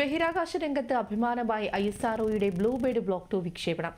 ബഹിരാകാശ രംഗത്ത് അഭിമാനമായി I S R blue bird block two വിക്ഷേപണം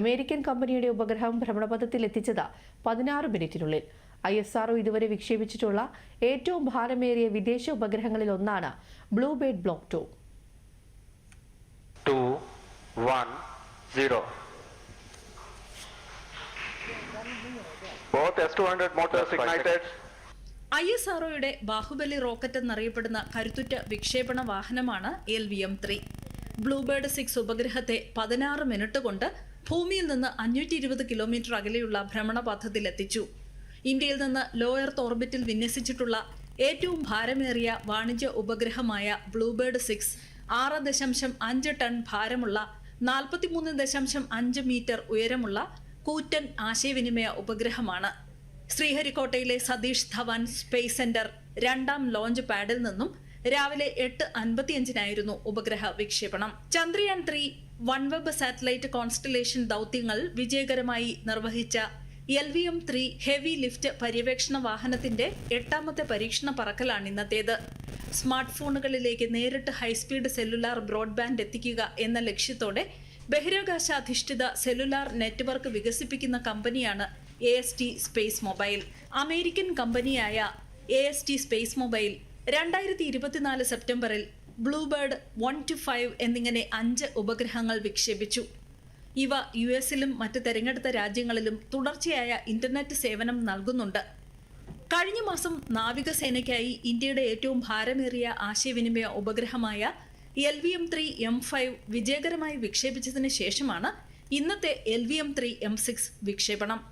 അമേരിക്കൻ കമ്പനിയുടെ ഉപഗ്രഹം ഭ്രമണപഥത്തിൽ എത്തിച്ചത് പതിനാറ് മിനിറ്റിനുള്ളിൽ ഐ എസ് ആർഒ ഇതുവരെ വിക്ഷേപിച്ചിട്ടുള്ള ഏറ്റവും ഭാരമേറിയ വിദേശ ഉപഗ്രഹങ്ങളിൽ ഒന്നാണ് blue bird block two two, one, zero. Both S200 motors ignited. I S ആർഒയുടെ Baahubali rocket എന്നറിയപ്പെടുന്ന കരുത്തുറ്റ വിക്ഷേപണ വാഹനമാണ് L V M three. Bluebird six ഉപഗ്രഹത്തെ പതിനാറ് മിനിറ്റ് കൊണ്ട് ഭൂമിയിൽ നിന്ന് അഞ്ഞൂറ്റി ഇരുപത് കിലോമീറ്റർ അകലെയുള്ള ഭ്രമണപഥത്തിൽ എത്തിച്ചു. ഇന്ത്യയിൽ നിന്ന് ലോ എർത്ത് ഓർബിറ്റിൽ വിന്യസിച്ചിട്ടുള്ള ഏറ്റവും ഭാരമേറിയ വാണിജ്യ ഉപഗ്രഹമായ ബ്ലൂബേർഡ് സിക്സ് ആറ് ദശാംശം അഞ്ച് ടൺ ഭാരമുള്ള നാൽപ്പത്തിമൂന്ന് ദശാംശം അഞ്ച് മീറ്റർ ഉയരമുള്ള കൂറ്റൻ ആശയവിനിമയ ഉപഗ്രഹമാണ്. ശ്രീഹരിക്കോട്ടയിലെ സതീഷ് ധവാൻ സ്പേസ് സെന്റർ രണ്ടാം ലോഞ്ച് പാഡിൽ നിന്നും രാവിലെ എട്ട് അൻപത്തിയഞ്ചിനായിരുന്നു ഉപഗ്രഹ വിക്ഷേപണം. Chandrayaan three OneWeb satellite constellation ദൗത്യങ്ങൾ വിജയകരമായി നിർവഹിച്ച L V M three heavy lift പര്യവേക്ഷണ വാഹനത്തിന്റെ എട്ടാമത്തെ പരീക്ഷണ പറക്കലാണ് ഇന്നത്തേത്. സ്മാർട്ട് ഫോണുകളിലേക്ക് നേരിട്ട് ഹൈസ്പീഡ് സെല്ലുലാർ ബ്രോഡ്ബാൻഡ് എത്തിക്കുക എന്ന ലക്ഷ്യത്തോടെ ബഹിരാകാശാധിഷ്ഠിത സെല്ലുലാർ നെറ്റ്വർക്ക് വികസിപ്പിക്കുന്ന കമ്പനിയാണ് A S T space mobile American കമ്പനിയായ A S T space mobile രണ്ടായിരത്തി ഇരുപത്തിനാല് സെപ്റ്റംബറിൽ ബ്ലൂബേർഡ് വൺ ടു ഫൈവ് എന്നിങ്ങനെ അഞ്ച് ഉപഗ്രഹങ്ങൾ വിക്ഷേപിച്ചു. ഇവ യു എസിലും മറ്റ് തെരഞ്ഞെടുത്ത രാജ്യങ്ങളിലും തുടർച്ചയായ ഇന്റർനെറ്റ് സേവനം നൽകുന്നുണ്ട്. കഴിഞ്ഞ മാസം നാവികസേനയ്ക്കായി ഇന്ത്യയുടെ ഏറ്റവും ഭാരമേറിയ ആശയവിനിമയ ഉപഗ്രഹമായ L V M three M five വിജയകരമായി വിക്ഷേപിച്ചതിന് ശേഷമാണ് ഇന്നത്തെ L V M three M six വിക്ഷേപണം.